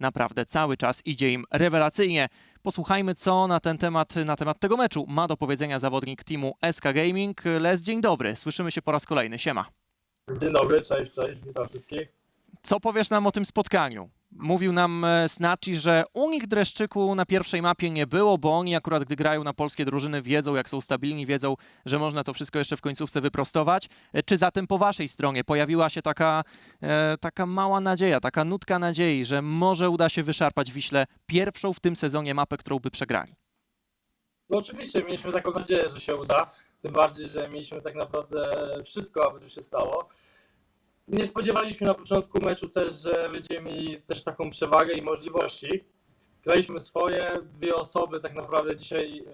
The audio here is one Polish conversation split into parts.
Naprawdę cały czas idzie im rewelacyjnie. Posłuchajmy, co na ten temat, na temat tego meczu ma do powiedzenia zawodnik teamu SK Gaming. Les, dzień dobry. Słyszymy się po raz kolejny. Siema. Dzień dobry, cześć, cześć, witam wszystkich. Co powiesz nam o tym spotkaniu? Mówił nam e, Snaci, że u nich dreszczyku na pierwszej mapie nie było, bo oni akurat gdy grają na polskie drużyny wiedzą, jak są stabilni, wiedzą, że można to wszystko jeszcze w końcówce wyprostować. E, Czy zatem po waszej stronie pojawiła się taka, e, taka mała nadzieja, taka nutka nadziei, że może uda się wyszarpać Wiśle pierwszą w tym sezonie mapę, którą by przegrali? No oczywiście, mieliśmy taką nadzieję, że się uda, tym bardziej, że mieliśmy tak naprawdę wszystko, aby to się stało. Nie spodziewaliśmy na początku meczu też, że będziemy mieli też taką przewagę i możliwości. Graliśmy swoje, dwie osoby tak naprawdę dzisiaj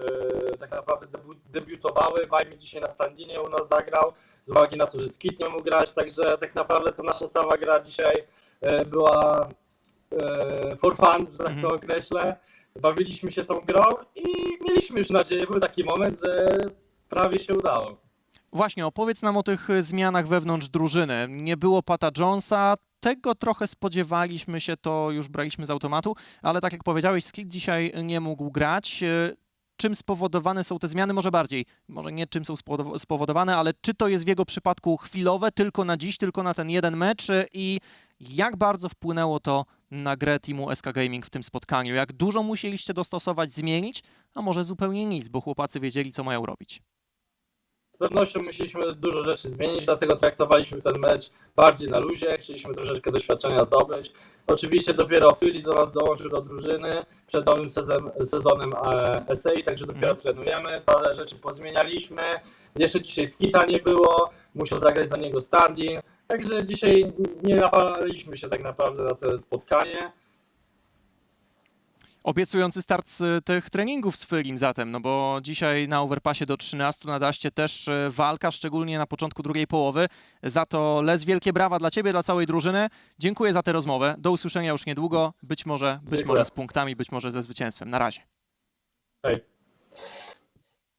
e, tak naprawdę debu- debiutowały. Wajmi dzisiaj na standinie u nas zagrał, z uwagi na to, że Skit nie mógł grać, także tak naprawdę ta nasza cała gra dzisiaj e, była e, for fun, że tak Mhm. to określę. Bawiliśmy się tą grą i mieliśmy już nadzieję, był taki moment, że prawie się udało. Właśnie, opowiedz nam o tych e, zmianach wewnątrz drużyny. Nie było Pata Jonesa, tego trochę spodziewaliśmy się, to już braliśmy z automatu, ale tak jak powiedziałeś, Skid dzisiaj nie mógł grać. E, Czym spowodowane są te zmiany? Może bardziej, może nie czym są spowodow- spowodowane, ale czy to jest w jego przypadku chwilowe, tylko na dziś, tylko na ten jeden mecz e, i jak bardzo wpłynęło to na grę teamu SK Gaming w tym spotkaniu? Jak dużo musieliście dostosować, zmienić, a może zupełnie nic, bo chłopacy wiedzieli, co mają robić. Z pewnością musieliśmy dużo rzeczy zmienić, dlatego traktowaliśmy ten mecz bardziej na luzie, chcieliśmy troszeczkę doświadczenia zdobyć. Oczywiście dopiero Philly do nas dołączył do drużyny przed nowym sezon, sezonem e, SA, także dopiero trenujemy, parę rzeczy pozmienialiśmy. Jeszcze dzisiaj Skita nie było, musiał zagrać za niego standing, także dzisiaj nie napalaliśmy się tak naprawdę na to spotkanie. Obiecujący start z tych treningów z Fylim zatem, no bo dzisiaj na overpassie do 13 na daście też e, walka, szczególnie na początku drugiej połowy. Za to Les, wielkie brawa dla Ciebie, dla całej drużyny. Dziękuję za tę rozmowę. Do usłyszenia już niedługo, być może, być Dziękuję. może z punktami, być może ze zwycięstwem. Na razie. Hej.